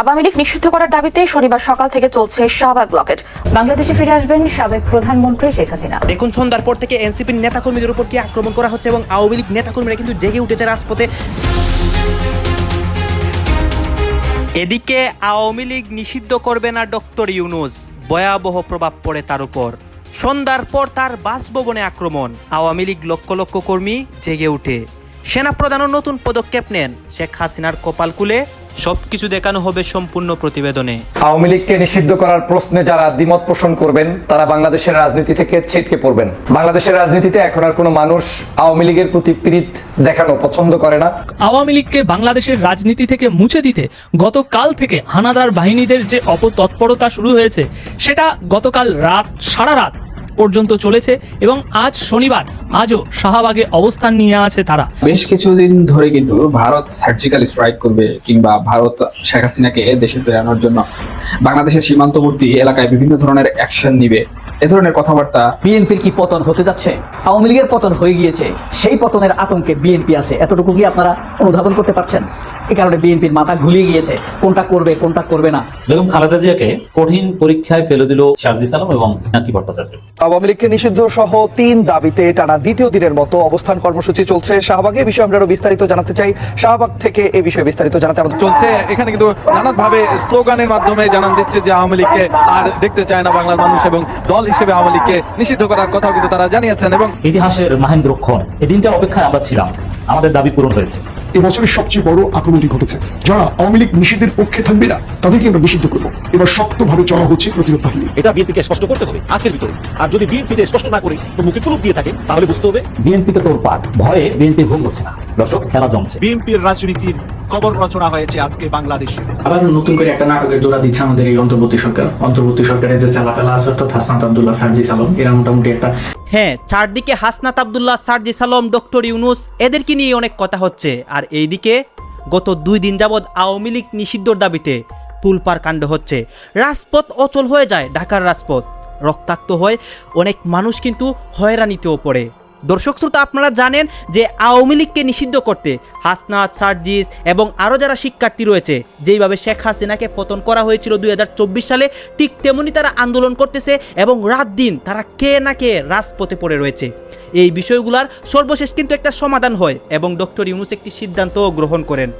আওয়ামী লীগ নিষিদ্ধ করার দাবিতে শনিবার সকাল থেকে চলছে শাহবাগ ব্লকেট। বাংলাদেশে ফিরে আসবেন সাবেক প্রধানমন্ত্রী শেখ হাসিনা। দেখুন সন্ধ্যার পর থেকে এনসিপির নেতাকর্মীদের উপর কি আক্রমণ করা হচ্ছে এবং আওয়ামী লীগ নেতাকর্মীরা কিন্তু জেগে উঠেছে রাজপথে? এদিকে আওয়ামী লীগ নিষিদ্ধ করবে না ডক্টর ইউনুস। ভয়াবহ প্রভাব পড়ে তার উপর। সন্ধ্যার পর তার বাসভবনে আক্রমণ। আওয়ামী লীগ লক্ষ লক্ষ কর্মী জেগে উঠে। সেনাপ্রধানও নতুন পদক্ষেপ নেন। শেখ হাসিনার কপাল কুলে সবকিছু দেখানো হবে সম্পূর্ণ প্রতিবেদনে। আওয়ামী লীগকে নিষিদ্ধ করার প্রশ্নে যারা দ্বিমত পোষণ করবেন তারা বাংলাদেশের রাজনীতি থেকে ছিটকে পড়বেন। বাংলাদেশের রাজনীতিতে এখন আর কোনো মানুষ আওয়ামী লীগের প্রতি প্রীত দেখানো পছন্দ করে না। আওয়ামী লীগকে বাংলাদেশের রাজনীতি থেকে মুছে দিতে গতকাল থেকে হানাদার বাহিনীদের যে অপতৎপরতা শুরু হয়েছে সেটা গতকাল রাত সারা রাত পর্যন্ত চলেছে এবং আজ শনিবার আজও শাহবাগে অবস্থান নিয়ে আছে তারা। বেশ কিছুদিন ধরে কিন্তু ভারত সার্জিক্যাল স্ট্রাইক করবে কিংবা ভারত শেখ হাসিনাকে দেশে ফেরানোর জন্য বাংলাদেশের সীমান্তবর্তী এলাকায় বিভিন্ন ধরনের অ্যাকশন নিবে। এ ধরনের কথাবার্তা বিএনপির কি পতন হতে যাচ্ছে? আওয়ামী লীগের পতন হয়ে গিয়েছে। সেই পতনের আতঙ্কে বিএনপি আছে। এতটুকু কি আপনারা অনুধাবন করতে পারছেন? এই কারণে বিএনপির মাথা ঘুলিয়ে গিয়েছে। কোনটা করবে কোনটা করবে না? বেগম খালেদা জিয়াকে কঠিন পরীক্ষায় ফেলে দিল শারজিস আলম এবং নাকি ভট্টাচার্য। আওয়ামী লীগকে নিষিদ্ধ সহ তিন দাবিতে টানা দ্বিতীয় দিনের মতো অবস্থান কর্মসূচি চলছে শাহবাগে। এই বিষয়ে আমরা আরও বিস্তারিত জানাতে চাই। শাহবাগ থেকে এই বিষয়ে বিস্তারিত জানাতে আমাদের চলছে। এখানে কিন্তু নানাভাবে স্লোগানের মাধ্যমে জানান দিচ্ছে যে আওয়ামী লীগকে আর দেখতে চায় না বাংলার মানুষ এবং দল হিসেবে আওয়ামী লীগকে নিষিদ্ধ করার কথাও কিন্তু তারা জানিয়েছেন এবং ইতিহাসের মাহেন্দ্রক্ষণ এই দিনটা অপেক্ষায় আমরা ছিলাম। আমাদের দাবি পূরণ হয়েছে। এবছরের সবচেয়ে বড় আক্রমণটি ঘটেছে। যারা আওয়ামী লীগ নিষিদ্ধের পক্ষে থাকবে না তাদেরকে আমরা নিষিদ্ধ করব। এবার শক্তভাবে চলা হচ্ছে প্রতিরোধ বাহিনী। এটা বিএনপিকে স্পষ্ট করতে হবে আজকের ভিতরে। আর যদি বিএনপিতে স্পষ্ট না করে তো মুখে কুলুপ দিয়ে থাকে তাহলে বুঝতে হবে বিএনপিতে তোর পাট ভয়ে বিএনপি ঘুম হচ্ছে না। দর্শক খেলা জমছে। বিএনপির রাজনীতির কবর রচনা হয়েছে আজকে বাংলাদেশে। আবার নতুন করে একটা নাটকের জোড়া দিচ্ছে আমাদের এই অন্তর্বর্তী সরকার। অন্তর্বর্তী সরকারের যে চালাপেলা আছে অর্থাৎ হাসনাত আবদুল্লাহ সার্জিস আলম এরা মোটামুটি একটা হ্যাঁ চারদিকে হাসনাত আবদুল্লাহ, সার্জি সালম, ডক্টর ইউনুস, এদেরকে নিয়ে অনেক কথা হচ্ছে। আর এইদিকে গত দুই দিন যাবৎ আওয়ামী লীগ নিষিদ্ধর দাবিতে তুলপার কাণ্ড হচ্ছে। রাজপথ অচল হয়ে যায় ঢাকার রাজপথ। রক্তাক্ত হয় অনেক মানুষ কিন্তু হয়রানিতেও পড়ে। দর্শক শ্রোতা, আপনারা জানেন যে আওয়ামী লীগকে নিষিদ্ধ করতে হাসনাত, সার্জিস এবং আরও যারা শিক্ষার্থী রয়েছে, যেইভাবে শেখ হাসিনাকে পতন করা হয়েছিল দুই হাজার চব্বিশ সালে, ঠিক তেমনি তারা আন্দোলন করতেছে এবং রাত দিন তারা কে না কে রাজপথে পড়ে রয়েছে। এই বিষয়গুলার সর্বশেষ কিন্তু একটা সমাধান হয় এবং ডক্টর ইউনুস একটি সিদ্ধান্তও গ্রহণ করেন।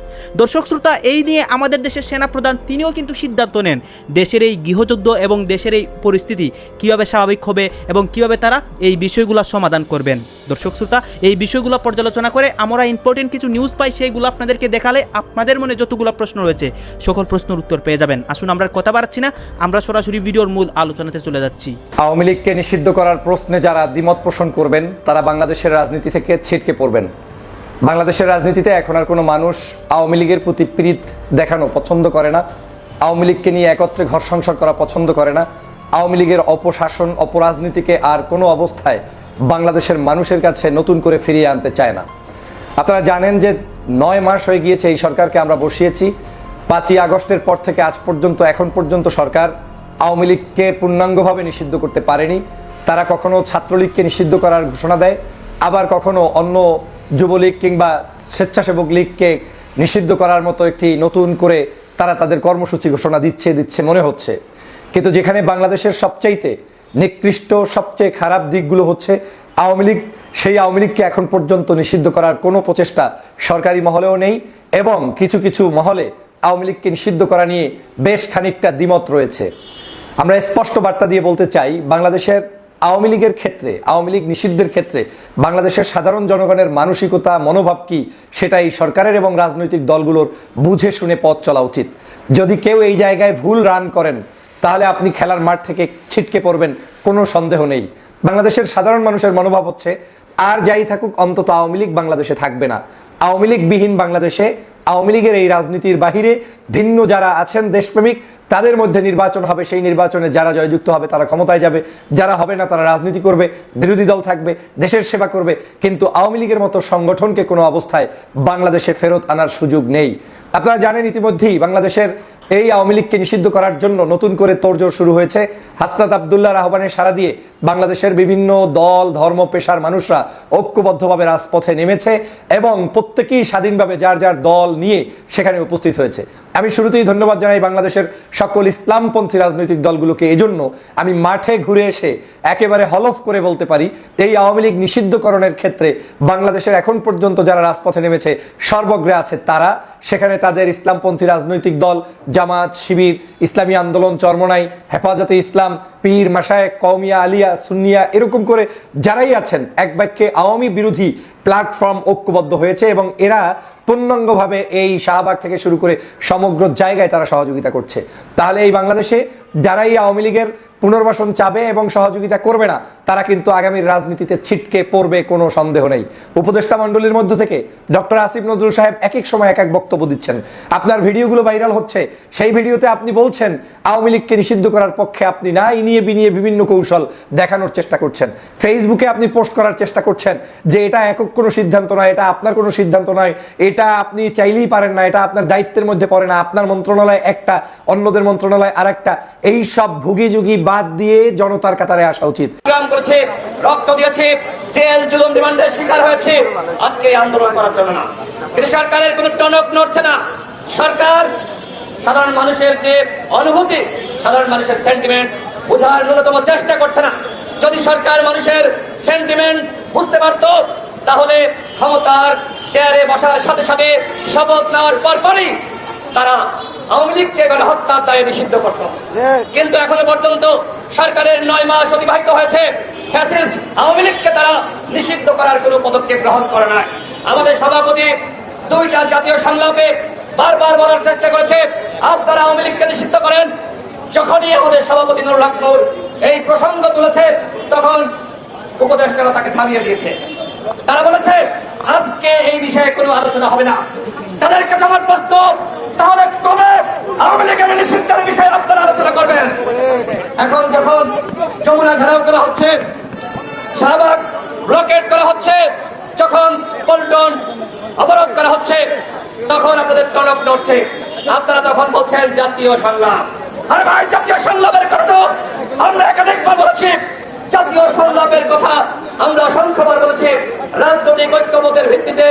দর্শক শ্রোতা, এই নিয়ে আমাদের দেশের সেনাপ্রধান তিনিও কিন্তু সিদ্ধান্ত নেন দেশের এই গৃহযুদ্ধ এবং দেশের এই পরিস্থিতি কীভাবে স্বাভাবিক হবে এবং কীভাবে তারা এই বিষয়গুলো সমাধান করবেন। দর্শক শ্রোতা, এই বিষয়গুলো পর্যালোচনা করে আমরা ইম্পর্টেন্ট কিছু নিউজ পাই, সেইগুলো আপনাদেরকে দেখালে আপনাদের মনে যতগুলো প্রশ্ন রয়েছে, সকল প্রশ্নের উত্তর পেয়ে যাবেন। আসুন, আমরা কথা বাড়াচ্ছি না, আমরা সরাসরি ভিডিওর মূল আলোচনাতে চলে যাচ্ছি। আওয়ামী লীগকে নিষিদ্ধ করার প্রশ্নে যারা দ্বিমত পোষণ করবেন, তারা বাংলাদেশের রাজনীতি থেকে ছিটকে পড়বেন। বাংলাদেশের রাজনীতিতে এখন আর কোনো মানুষ আওয়ামী লীগের প্রতি প্রীত দেখানো পছন্দ করে না। আওয়ামী লীগকে নিয়ে একত্রে ঘর সংসার করা পছন্দ করে না। আওয়ামী লীগের অপশাসন, অপরাজনীতিকে আর কোনো অবস্থায় বাংলাদেশের মানুষের কাছে নতুন করে ফিরিয়ে আনতে চায় না। আপনারা জানেন যে নয় মাস হয়ে গিয়েছে এই সরকারকে আমরা বসিয়েছি। পাঁচই আগস্টের পর থেকে আজ পর্যন্ত, এখন পর্যন্ত সরকার আওয়ামী লীগকে পূর্ণাঙ্গভাবে নিষিদ্ধ করতে পারেনি। তারা কখনো ছাত্রলীগকে নিষিদ্ধ করার ঘোষণা দেয়, আবার কখনো অন্য যুবলীগ কিংবা স্বেচ্ছাসেবক লীগকে নিষিদ্ধ করার মতো একটি নতুন করে তারা তাদের কর্মসূচি ঘোষণা দিচ্ছে দিচ্ছে মনে হচ্ছে। কিন্তু যেখানে বাংলাদেশের সবচাইতে নিকৃষ্ট সবচেয়ে খারাপ দিকগুলো হচ্ছে আওয়ামী লীগ। সেই আওয়ামী লীগকে এখন পর্যন্ত নিষিদ্ধ করার কোনো প্রচেষ্টা সরকারি মহলেও নেই এবং কিছু কিছু মহলে আওয়ামী লীগকে নিষিদ্ধ করা নিয়ে বেশ খানিকটা দ্বিমত রয়েছে। আমরা স্পষ্ট বার্তা দিয়ে বলতে চাই, বাংলাদেশের আওয়ামী লীগের ক্ষেত্রে, আওয়ামী লীগ নিষিদ্ধের ক্ষেত্রে বাংলাদেশের সাধারণ জনগণের মানসিকতা, মনোভাব কি সেটাই সরকারের এবং রাজনৈতিক দলগুলোর বুঝে শুনে পথ চলা উচিত। যদি কেউ এই জায়গায় ভুল রান করেন তাহলে আপনি খেলার মাঠ থেকে ছিটকে পড়বেন, কোনো সন্দেহ নেই। বাংলাদেশের সাধারণ মানুষের মনোভাব হচ্ছে, আর যাই থাকুক, অন্তত আওয়ামী লীগ বাংলাদেশে থাকবে না। আওয়ামী লীগবিহীন বাংলাদেশে, আওয়ামী লীগের এই রাজনীতির বাহিরে ভিন্ন যারা আছেন দেশপ্রেমিক, তাদের মধ্যে নির্বাচন হবে, সেই নির্বাচনে যারা জয়যুক্ত হবে, তারা ক্ষমতায় যাবে। যারা হবে না, তারা রাজনীতি করবে, বিরোধী দল থাকবে, দেশের সেবা করবে। কিন্তু আওয়ামী লীগের মতো সংগঠনকে কোনো অবস্থায় বাংলাদেশে ফেরত আনার সুযোগ নেই। আপনারা জানেন ইতিমধ্যেই বাংলাদেশের এই আওয়ামী লীগকে নিষিদ্ধ করার জন্য নতুন করে তোড়জোড় শুরু হয়েছে। হাসনাত আবদুল্লাহ আহ্বানের সারা দিয়ে বাংলাদেশের বিভিন্ন দল, ধর্ম, পেশার মানুষরা ঐক্যবদ্ধভাবে রাজপথে নেমেছে এবং প্রত্যেকেই স্বাধীনভাবে যার যার দল নিয়ে সেখানে উপস্থিত হয়েছে। আমি শুরুতেই ধন্যবাদ জানাই বাংলাদেশের সকল ইসলামপন্থী রাজনৈতিক দলগুলোকে। এজন্য আমি মাঠে ঘুরে এসে একেবারে হলফ করে বলতে পারি, এই আওয়ামী লীগ নিষিদ্ধকরণের ক্ষেত্রে বাংলাদেশের এখন পর্যন্ত যারা রাজপথে নেমেছে, সর্বগ্রে আছে তারা। সেখানে তাদের ইসলামপন্থী রাজনৈতিক দল, জামাত, শিবির, ইসলামী আন্দোলন, চরমনাই, হেফাজতে ইসলাম, পীর মাসায়েক কৌমিয়া আলিয়া, সুন্নিয়া, এরকম করে যারাই আছেন, এক বাক্যে আওয়ামী বিরোধী প্ল্যাটফর্ম ঐক্যবদ্ধ হয়েছে এবং এরা পূর্ণাঙ্গভাবে এই শাহবাগ থেকে শুরু করে সমগ্র জায়গায় তারা সহযোগিতা করছে। তাহলে এই বাংলাদেশে যারাই আওয়ামী লীগের পুনর্বাসন চাবে এবং সহযোগিতা করবে না, তারা কিন্তু আগামীর রাজনীতিতে ছিটকে পড়বে কোনো সন্দেহ নেই। উপদেষ্টা মণ্ডলীর মধ্য থেকে ডক্টর আসিফ নজরুল সাহেব এক এক সময় এক এক বক্তব্য দিচ্ছেন। আপনার ভিডিওগুলো ভাইরাল হচ্ছে। সেই ভিডিওতে আপনি বলছেন, আওয়ামী লীগকে নিষিদ্ধ করার পক্ষে আপনি না ইনিয়ে বিনিয়ে বিভিন্ন কৌশল দেখানোর চেষ্টা করছেন। ফেসবুকে আপনি পোস্ট করার চেষ্টা করছেন যে এটা একক কোনো সিদ্ধান্ত নয়, এটা আপনার কোনো সিদ্ধান্ত নয়, এটা আপনি চাইলেই পারেন না, এটা আপনার দায়িত্বের মধ্যে পড়ে না, আপনার মন্ত্রণালয় একটা, অন্যদের মন্ত্রণালয় আরেকটা। এই সব ভুগি যুগি বাদ দিয়ে জনতার কাতারে আসা উচিত। করেছে, রক্ত দিয়েছে, জেল, জুলুম রিমান্ডের শিকার হয়েছে। আজকে আন্দোলন করার জন্য না। কিন্তু সরকারের কোনো টনক নড়ছে না। সরকার সাধারণ মানুষের যে অনুভূতি, সাধারণ মানুষের সেন্টিমেন্ট বোঝার ন্যূনতম চেষ্টা করছে না। যদি সরকার মানুষের সেন্টিমেন্ট বুঝতে পারত, তাহলে ক্ষমতার চেয়ারে বসার সাথে সাথে শপথ নেওয়ার পরপরই তারা আওয়ামী লীগকে গণহত্যার দায়ে নিষিদ্ধ করত কিন্তু এখনও পর্যন্ত সরকারের নয় মাস অতিবাহিত হয়েছে। ফ্যাসিস্ট আওয়ামী লীগকে তারা নিষিদ্ধ করার কোনো পদক্ষেপ গ্রহণ করে নাই। আমাদের সভাপতি দুইটা জাতীয় সংলাপে বারবার বলার চেষ্টা করেছে আপনারা আওয়ামী লীগকে নিষিদ্ধ করেন। যখনই আমাদের সভাপতি নুরুল হক নূর এই প্রসঙ্গ তুলেছে তখন উপদেষ্টারা তাকে থামিয়ে দিয়েছে। তারা বলেছে আজকে এই বিষয়ে কোনো আলোচনা হবে না। তাদের কাছে আমার প্রশ্ন, তাহলে কবে আওয়ামী লীগের নিষিদ্ধের বিষয়ে আপনারা আলোচনা করবেন? এখন যখন যমুনা ঘেরাও করা হচ্ছে, শাহবাগ ব্লকেট করা হচ্ছে, যখন পল্টন অবরোধ করা হচ্ছে, তখন আপনাদের টনক নড়ছে। আপনারা তখন বলছেন জাতীয় সংলাপ। আরে ভাই, জাতীয় সংলাপের কথা আমরা একাধিকবার বলেছি, জাতীয় সংলাপের কথা আমরা অসংখ্যবার বলেছি। রাজনৈতিক ঐক্যমতের ভিত্তিতে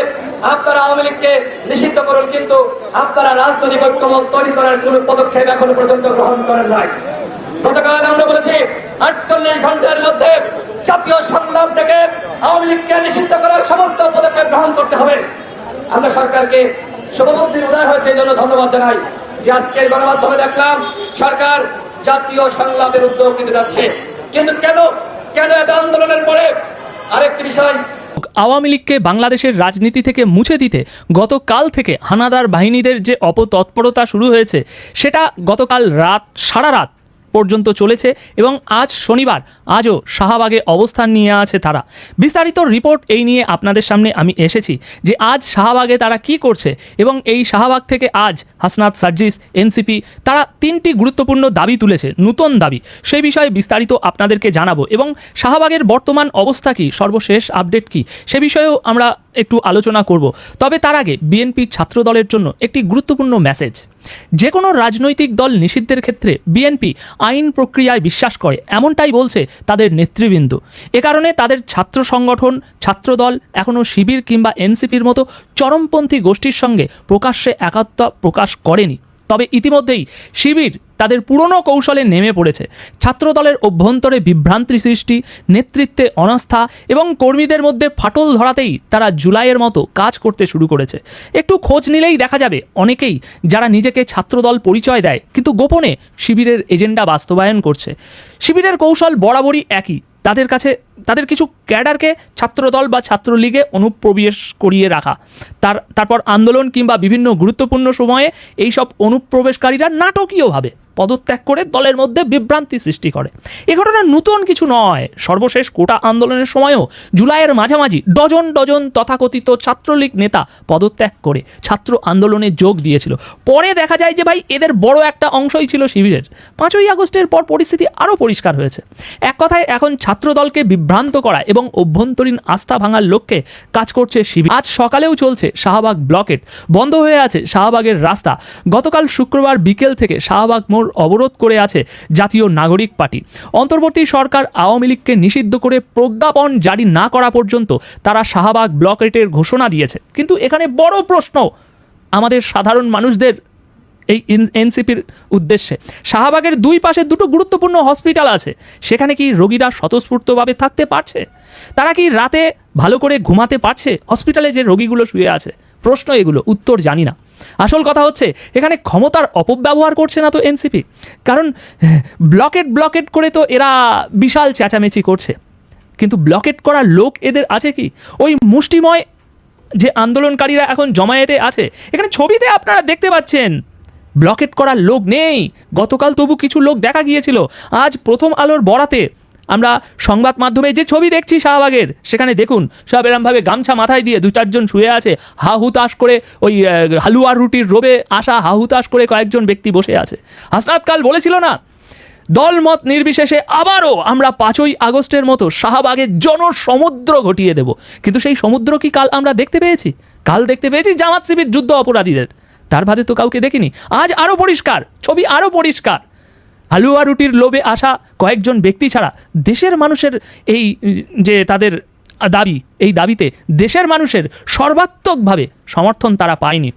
আপনারা আওয়ামী লীগকে নিষিদ্ধ করুন, কিন্তু আপনারা রাজনৈতিক ঐক্যমত তৈরি করার কোন পদক্ষেপ এখনও পর্যন্ত গ্রহণ করেন নাই। গতকাল আমরা বলেছি, আটচল্লিশ ঘণ্টার মধ্যে জাতীয় সংলাপ থেকে আওয়ামী লীগকে নিষিদ্ধ করার সমস্ত পদক্ষেপ গ্রহণ করতে হবে। আমরা সরকারকে শুভবুদ্ধির উদয় হয়েছে জন্য ধন্যবাদ জানাই। যে আজকের গণমাধ্যমে দেখলাম, সরকার জাতীয় সংলাপের উদ্যোগ নিতে যাচ্ছে। কিন্তু কেন? কেন এত আন্দোলনের পরে? আরেকটি বিষয় আওয়ামী লীগকে বাংলাদেশের রাজনীতি থেকে মুছে দিতে গতকাল থেকে হানাদার বাহিনীদের যে অপতৎপরতা শুরু হয়েছে, সেটা গতকাল রাত, সারা রাত পর্যন্ত চলেছে এবং আজ শনিবার আজও শাহবাগে অবস্থান নিয়ে আছে তারা। বিস্তারিত রিপোর্ট এই নিয়ে আপনাদের সামনে আমি এসেছি যে আজ শাহবাগে তারা কি করছে এবং এই শাহবাগ থেকে আজ হাসনাত সার্জিস, এনসিপি তারা তিনটি গুরুত্বপূর্ণ দাবি তুলেছে, নতুন দাবি। সেই বিষয়ে বিস্তারিত আপনাদেরকে জানাব এবং শাহবাগের বর্তমান অবস্থা কি, সর্বশেষ আপডেট কি, সে বিষয়েও আমরা একটু আলোচনা করব। তবে তার আগে বিএনপি ছাত্র দলের জন্য একটি গুরুত্বপূর্ণ মেসেজ। যে কোনো রাজনৈতিক দল নিষিদ্ধের ক্ষেত্রে বিএনপি আইন প্রক্রিয়ায় বিশ্বাস করে, এমনটাই বলছে তাদের নেতৃবৃন্দ। এ কারণে তাদের ছাত্র সংগঠন, ছাত্রদল, এখনও শিবির কিংবা এনসিপির মতো চরমপন্থী গোষ্ঠীর সঙ্গে প্রকাশ্যে একাত্ম প্রকাশ করেনি। তবে ইতিমধ্যেই শিবির তাদের পুরনো কৌশলে নেমে পড়েছে। ছাত্রদলের অভ্যন্তরে বিভ্রান্তি সৃষ্টি, নেতৃত্বে অনাস্থা এবং কর্মীদের মধ্যে ফাটল ধরাতেই তারা জুলাইয়ের মতো কাজ করতে শুরু করেছে। একটু খোঁজ নিলেই দেখা যাবে, অনেকেই যারা নিজেকে ছাত্রদল পরিচয় দেয়, কিন্তু গোপনে শিবিরের এজেন্ডা বাস্তবায়ন করছে। শিবিরের কৌশল বরাবরই একই, তাদের কাছে তাদের কিছু ক্যাডারকে ছাত্রদল বা ছাত্রলীগে অনুপ্রবেশ করিয়ে রাখা। তার, তারপর আন্দোলন কিংবা বিভিন্ন গুরুত্বপূর্ণ সময়ে এই সব অনুপ্রবেশকারীরা নাটকীয়ভাবে পদত্যাগ করে দলের মধ্যে বিভ্রান্তি সৃষ্টি করে। এ ঘটনা নতুন কিছু নয়, সর্বশেষ কোটা আন্দোলনের সময়ও জুলাইয়ের মাঝামাঝি ডজন ডজন তথাকথিত ছাত্রলীগ নেতা পদত্যাগ করে ছাত্র আন্দোলনে যোগ দিয়েছিল। পরে দেখা যায় যে ভাই, এদের বড় একটা অংশই ছিল শিবিরের। পাঁচই আগস্টের পর পরিস্থিতি আরও পরিষ্কার হয়েছে। এক কথায়, এখন ছাত্রদলকে বিভ্রান্ত করা এবং অভ্যন্তরীণ আস্থা ভাঙার লক্ষ্যে কাজ করছে শিবির। আজ সকালেও চলছে শাহবাগ ব্লকেট। বন্ধ হয়ে আছে শাহবাগের রাস্তা। গতকাল শুক্রবার বিকেল থেকে শাহবাগ মোড় অবরোধ করে আছে জাতীয় নাগরিক পার্টি। অন্তর্বর্তী সরকার আওয়ামী লীগকে নিষিদ্ধ করে প্রজ্ঞাপন জারি না করা পর্যন্ত তারা শাহবাগ ব্লকেটের ঘোষণা দিয়েছে। কিন্তু এখানে বড় প্রশ্ন। আমাদের সাধারণ মানুষদের এই এনসিপির উদ্দেশ্যে। শাহবাগের দুই পাশে দুটো গুরুত্বপূর্ণ হসপিটাল আছে। সেখানে কি রোগীরা স্বতঃস্ফূর্তভাবে থাকতে পারছে? তারা কি রাতে ভালো করে ঘুমাতে পারছে? হসপিটালে যে রোগীগুলো শুয়ে আছে? প্রশ্ন এগুলো, উত্তর জানি না। আসল কথা হচ্ছে, এখানে ক্ষমতার অপব্যবহার করছে না তো এনসিপি। কারণ, ব্লকেট ব্লকেট করে তো এরা বিশাল চেঁচামেচি করছে। কিন্তু ব্লকেট করার লোক এদের আছে কি? ওই মুষ্টিময় যে আন্দোলনকারীরা এখন জমায়েতে আছে, এখানে ছবিতে আপনারা দেখতে পাচ্ছেন। ব্লকেট করার লোক নেই। গতকাল তবু কিছু লোক দেখা গিয়েছিল। আজ প্রথম আলোর বরাতে আমরা সংবাদ মাধ্যমে যে ছবি দেখছি শাহবাগের সেখানে দেখুন সব এরমভাবে গামছা মাথায় দিয়ে দু চারজন শুয়ে আছে হা হুতাশ করে ওই আহ, হালুয়ার রুটির রোবে আসা হা হুতাশ করে কয়েকজন ব্যক্তি বসে আছে। হাসনাত কাল বলেছিল না দলমত নির্বিশেষে আবারও আমরা পাঁচই আগস্টের মতো শাহবাগের জনসমুদ্র ঘটিয়ে দেব। কিন্তু সেই সমুদ্র কি কাল আমরা দেখতে পেয়েছি? কাল দেখতে পেয়েছি জামাত শিবির যুদ্ধ অপরাধীদের। তার বাদে তো কাউকে দেখিনি। আজ আরও পরিষ্কার, ছবি আরও পরিষ্কার। হালুয়া রুটির লোভে আসা কয়েকজন ব্যক্তি ছাড়া দেশের মানুষের এই, যে তাদের দাবি, এই দাবিতে দেশের মানুষের সর্বাত্মকভাবে সমর্থন তারা পায়নি।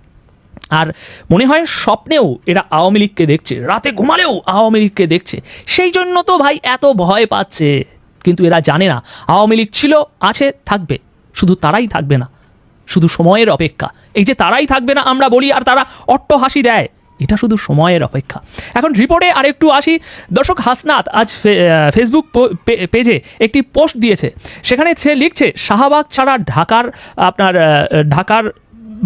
আর মনে হয় স্বপ্নেও এরা আওয়ামী লীগকে দেখছে, রাতে ঘুমালেও আওয়ামী লীগকে দেখছে। সেই জন্য তো ভাই এত ভয় পাচ্ছে। কিন্তু এরা জানে না, আওয়ামী লীগ ছিল, আছে, থাকবে। শুধু তারাই থাকবে না। শুধু সময়ের অপেক্ষা। এই যে তারাই থাকবে না আমরা বলি, আর তারা অট্ট হাসি দেয়, এটা শুধু সময়ের অপেক্ষা। এখন রিপোর্টে আরেকটু আসি। দর্শক হাসনাত আজ ফেসবুক পেজে একটি পোস্ট দিয়েছে। সেখানে সে লিখছে, শাহবাগ ছাড়া ঢাকার, আপনার ঢাকার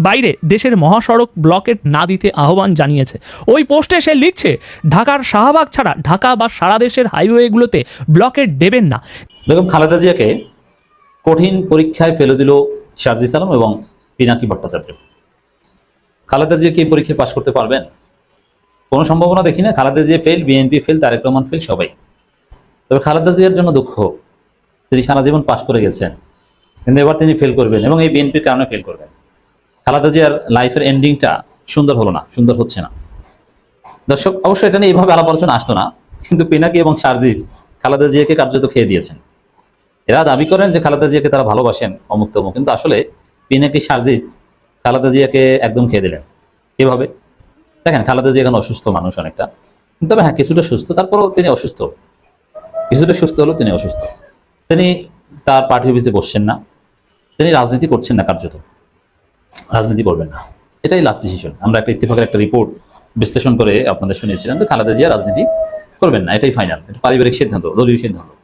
বাইরে দেশের মহাসড়ক ব্লকেট না দিতে আহ্বান জানিয়েছে। ওই পোস্টে সে লিখছে, ঢাকার শাহবাগ ছাড়া ঢাকা বা সারা দেশের হাইওয়েগুলোতে ব্লকেট দেবেন না। বেগম খালেদা জিয়াকে কঠিন পরীক্ষায় ফেলে দিল শারজিস আলম এবং পিনাকি ভট্টাচার্য। খালেদা জিয়া কি পরীক্ষায় পাশ করতে পারবেন? কোনো সম্ভাবনা দেখি না। Khaleda Zia fail BNP fail Tarique Rahman fail সবাই। তবে খালেদা জিয়ার জন্য দুঃখ। তিনি সারা জীবন পাশ করে গেছেন। কিন্তু এবার তিনি ফেল করবেন এবং এই বিএনপির কারণে ফেল করবেন। খালেদা জিয়ার লাইফের এন্ডিংটা সুন্দর হলো না, সুন্দর হচ্ছে না। দর্শক অবশ্যই এটা নিয়ে এইভাবে আলাপ আলোচনা আসতো না, কিন্তু পিনাকি এবং সার্জিস খালেদা জিয়াকে কার্যত খেয়ে দিয়েছেন। এরা দাবি করেন যে খালেদা জিয়াকে তারা ভালোবাসেন অমুক তমুক। কিন্তু আসলে পিনাকি সার্জিস খালেদা জিয়াকে একদম খেয়ে দিলেন। কীভাবে? দেখেন, খালেদা জিয়া এখন অসুস্থ মানুষ অনেকটা। তবে হ্যাঁ কিছুটা সুস্থ, তারপরেও তিনি অসুস্থ। কিছুটা সুস্থ হলেও তিনি অসুস্থ। তিনি তার পার্টি অফিসে বসছেন না। তিনি রাজনীতি করছেন না কার্যত। রাজনীতি করবেন না। এটাই লাস্ট ডিসিশন আমরা একটা ইত্তেফাকের একটা রিপোর্ট বিশ্লেষণ করে আপনাদের শুনিয়েছিলাম যে খালেদা জিয়া রাজনীতি করবেন না। এটাই ফাইনাল এটা পারিবারিক সিদ্ধান্ত, দলীয় সিদ্ধান্ত।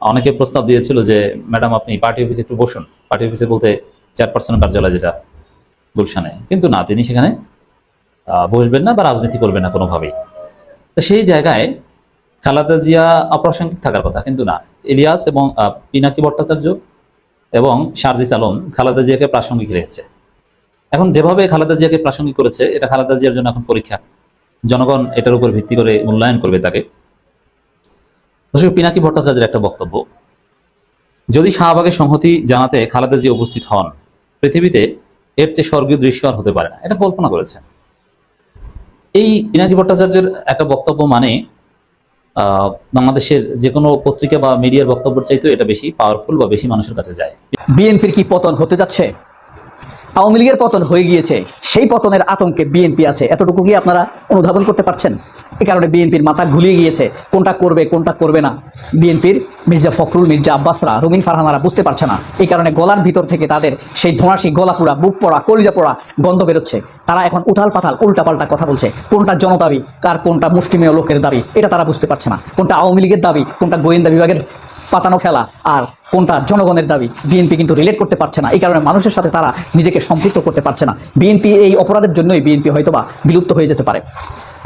অনেকে প্রস্তাব দিয়েছিল যে, ম্যাডাম, আপনি পার্টি অফিসে একটু বসুন। পার্টি অফিসে বলতে চেয়ারপারসন কার্যালয় যেটা, গুলশানে। কিন্তু না, তিনি সেখানে বসবেন না বা রাজনীতি করবেন না কোনোভাবেই। তো সেই জায়গায় খালাদা জিয়া অপ্রাসঙ্গিক থাকার কথা। কিন্তু না, ইলিয়াস এবং পিনাকি ভট্টাচার্য এবং শারজিস আলম খালাদা জিয়াকে প্রাসঙ্গিক রেখেছে। এখন যেভাবে খালেদা জিয়াকে প্রাসঙ্গিক করেছে, এটা খালেদা জিয়ার জন্য এখন পরীক্ষা। জনগণ এটার উপর ভিত্তি করে মূল্যায়ন করবে তাকে। দর্শক, পিনাকি ভট্টাচার্যের একটা বক্তব্য। যদি শাহবাগের সংহতি জানাতে খালেদা জিয়া উপস্থিত হন, পৃথিবীতে এর চেয়ে স্বর্গীয় দৃশ্য আর হতে পারে না। এটা কল্পনা করেছেন। এই পিনাকি ভট্টাচার্যের একটা বক্তব্য মানে বাংলাদেশের যে কোনো পত্রিকা বা মিডিয়ার বক্তব্যের চাইতেও এটা বেশি পাওয়ারফুল বা বেশি মানুষের কাছে যায়। বিএনপির কি পতন হতে যাচ্ছে? আওয়ামী লীগের পতন হয়ে গিয়েছে, সেই পতনের আতঙ্কে বিএনপি আছে। এতটুকু কি আপনারা অনুধাবন করতে পারছেন? এ কারণে বিএনপির মাথা ঘুলিয়ে গিয়েছে, কোনটা করবে কোনটা করবে না। বিএনপির মির্জা ফখরুল, মির্জা আব্বাসরা রুমিন ফারহানারা বুঝতে পারছে না। এই কারণে গলার ভিতর থেকে তাদের সেই ধোঁয়াশি গলা পোড়া, বুক পড়া, কলিজা পড়া গন্ধ বেরোচ্ছে। তারা এখন উথাল পাথাল, উল্টাপাল্টা কথা বলছে। কোনটা জনদাবি কার কোনটা মুষ্টিমেয় লোকের দাবি, এটা তারা বুঝতে পারছে না। কোনটা আওয়ামী লীগের দাবি, কোনটা গোয়েন্দা বিভাগের পাতানো খেলা। আর কোনটা জনগণের দাবি? বিএনপি কিন্তু রিলেট করতে পারছে না। এই কারণে মানুষের সাথে তারা নিজেকে সম্পৃক্ত করতে পারছে না। বিএনপি এই অপরাধের জন্যই বিএনপি হয়তোবা বিলুপ্ত হয়ে যেতে পারে।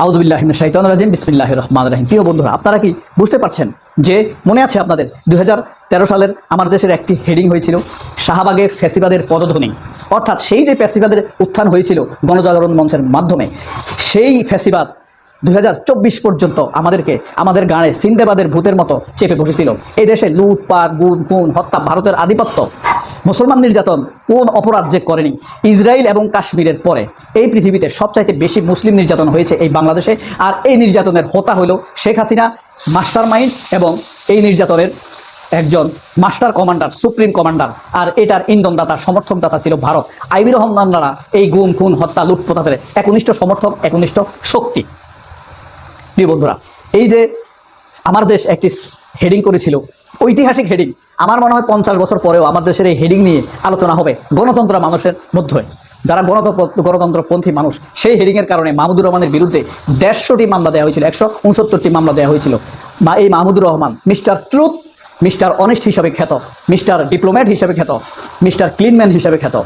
আউজবিল্লাহ শাহিতান রাজিম। বিসমিল্লাহ রহমান রাহিম। প্রিয় বন্ধুরা, আপনারা কি বুঝতে পারছেন যে মনে আছে আপনাদের? হাজার তেরো সালের আমার দেশের একটি হেডিং হয়েছিল, শাহবাগে ফ্যাসিবাদের পদধ্বনি। অর্থাৎ সেই যে ফ্যাসিবাদের উত্থান হয়েছিল গণজাগরণ মঞ্চের মাধ্যমে, সেই ফ্যাসিবাদ দু হাজার চব্বিশ পর্যন্ত আমাদেরকে আমাদের গাঁয়ে সিন্দেবাদের ভূতের মতো চেপে বসেছিল। এই দেশে লুটপাট গুণ খুন, হত্যা ভারতের আধিপত্য। মুসলমান নির্যাতন কোন অপরাধ যে করেনি? ইসরায়েল এবং কাশ্মীরের পরে। এই পৃথিবীতে সবচাইতে বেশি মুসলিম নির্যাতন হয়েছে এই বাংলাদেশে। আর এই নির্যাতনের হোতা হলো শেখ হাসিনা মাস্টার মাইন্ড এবং এই নির্যাতনের একজন মাস্টার কমান্ডার, সুপ্রিম কমান্ডার। আর এটার ইন্ধনদাতা সমর্থকদাতা ছিল ভারত। আইবি রহমানরা এই গুম, খুন, হত্যা লুটপতাতের একনিষ্ঠ সমর্থক, একনিষ্ঠ শক্তি। প্রিয় বন্ধুরা, এই যে আমার দেশ একটি হেডিং করেছিল, ঐতিহাসিক হেডিং আমার মনে হয় পঞ্চাশ বছর পরেও আমার দেশের এই হেডিং নিয়ে আলোচনা হবে গণতন্ত্র মানুষের মধ্যে। যারা গণতন্ত্র, গণতন্ত্রপন্থী মানুষ, সেই হেডিংয়ের কারণে মাহমুদুর রহমানের বিরুদ্ধে দেড়শোটি মামলা দেওয়া হয়েছিল, একশো উনসত্তরটি মামলা দেওয়া হয়েছিল। বা এই Mahmudur Rahman, mister truth mister honest হিসাবে খ্যাত, মিস্টার ডিপ্লোম্যাট হিসাবে খ্যাত, মিস্টার ক্লিনম্যান হিসাবে খ্যাত।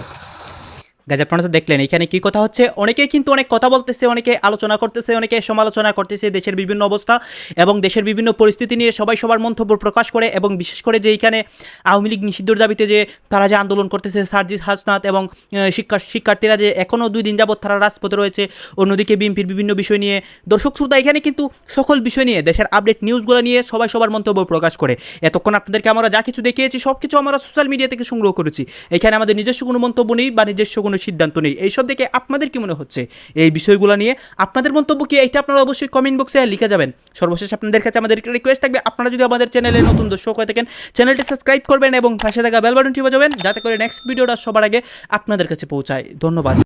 গাছ আপনারা তো দেখলেন, এখানে কি কথা হচ্ছে? অনেকে কিন্তু অনেক কথা বলতেছে, অনেকে আলোচনা করতেছে, অনেকে সমালোচনা করতেছে দেশের বিভিন্ন অবস্থা এবং দেশের বিভিন্ন পরিস্থিতি নিয়ে সবাই সবার মন্তব্য প্রকাশ করে এবং বিশেষ করে যে এখানে আওয়ামী লীগ নিষিদ্ধর দাবিতে যে তারা যে আন্দোলন করতেছে, সার্জিস হাসনাত এবং শিক্ষা, শিক্ষার্থীরা যে এখনও দুই দিন যাবৎ তারা রাজপথে রয়েছে, অন্যদিকে বিএনপির বিভিন্ন বিষয় নিয়ে দর্শক শ্রোতা এখানে কিন্তু সকল বিষয় নিয়ে, দেশের আপডেট নিউজগুলো নিয়ে সবাই সবার মন্তব্য প্রকাশ করে। এতক্ষণ আপনাদেরকে আমরা যা কিছু দেখিয়েছি সব কিছু আমরা সোশ্যাল মিডিয়া থেকে সংগ্রহ করেছি। এখানে আমাদের নিজস্ব কোনো মন্তব্য নেই বা নিজস্ব কোনো সিদ্ধান্ত নেই। এইসব দেখে আপনাদের কি মনে হচ্ছে? এই বিষয়গুলো নিয়ে আপনাদের মন্তব্য কি? এটা আপনারা অবশ্যই কমেন্ট বক্সে লিখে যাবেন। সর্বশেষ আপনাদের কাছে আমাদের রিকোয়েস্ট থাকবে। আপনারা যদি আমাদের চ্যানেলে নতুন দর্শক হয়ে থাকেন চ্যানেলটি সাবস্ক্রাইব করবেন এবং পাশে থাকা বেল বাটনটি বাজাবেন, যাতে করে নেক্সট ভিডিওটা সবার আগে আপনাদের কাছে পৌঁছায়। ধন্যবাদ।